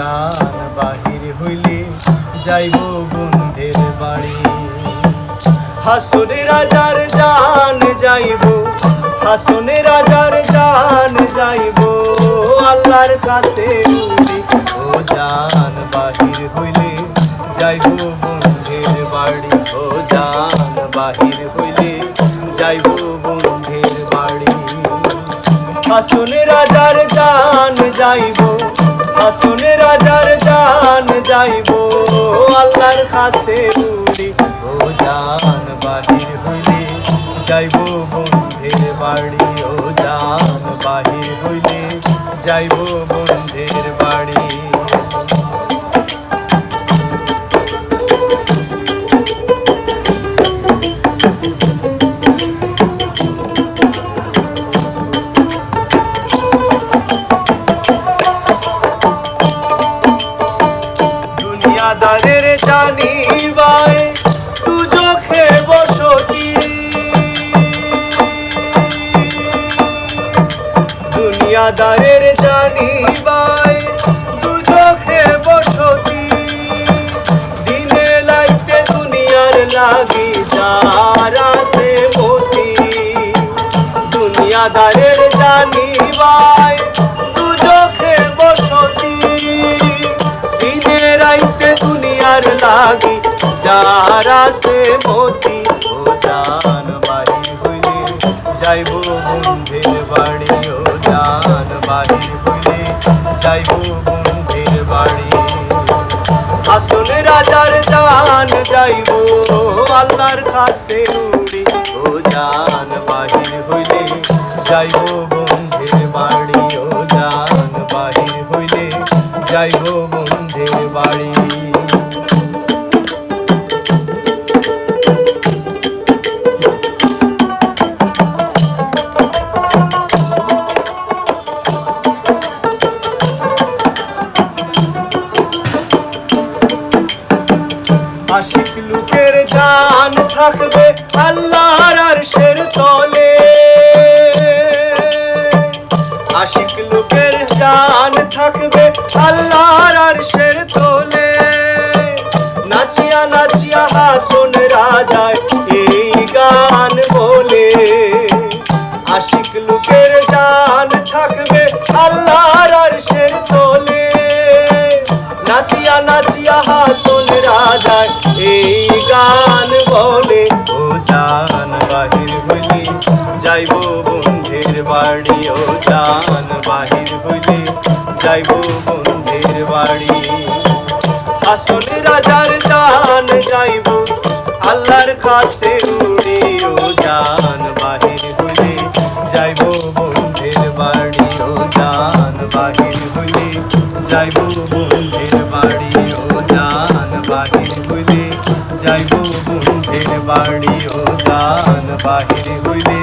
জান বাহির হইলে যাইব বন্ধের বাড়ি। হাসনে রাজার জান যাইব, হাসনে রাজার জান যাইব। আল্লাহর কাছে ও জান বাহির হইলে যাইব বন্ধের বাড়ি। ও জান বাহির হইলে যাইব বন্ধের বাড়ি। হাসনে রাজার জান যাইব হাসনে রাজার জান যাইব, আল্লাহর কাছে উড়ি ও জান বাহির হইলে যাইব বন্ধের বাড়ি ও জান বাহির হইলে যাইব বন্ধের বাড়ি। দুনিয়াদারের জানি তু চোখে বসতি দুনিয়াদারের জানি তু চোখে বসতি দিনে লাইতে দুনিয়ার লাগি যারা সে মতি। দুনিয়াদারের জানি বাই যারা সে মতি ও জান বাহির হইলে যাইব বন্ধের বাড়ি ও জান বাহির হইলে যাইব বন্ধের বাড়ি। আসলে রাজার জান যাইব, আল্লাহর কাছে উড়ি ও জান বাহির হইলে যাইব বন্ধের বাড়ি ও জান বাহির হইলে যাইব বন্ধের বাড়ি। লোকের জান থাকবে আল্লাহর আরশের তলে। আশিক লোকের জান থাকবে আল্লাহর আরশের তলে। নাচিয়া নাচিয়া হাসন রাজায় এই গান বলে। আশিক লোকের জান থাকবে আল্লাহর হাসন রাজায় এই গান বলে, ও জান বাহির হইলে, যাইব বন্ধের বাড়ি, ও জান বাহির হইলে, যাইব বন্ধের বাড়ি। হাসন রাজার জান যাইব আল্লাহর কাছে উড়ি, ও জান বাহির হইলে, যাইব বন্ধের বাড়ি, ও জান বাহির হইলে, যাইব বন্ধের বাড়ি। যাইব বন্ধের বাড়ি ও জান বাহির হইলে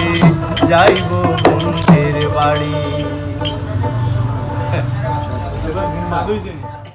যাইব বন্ধের বাড়ি। জানি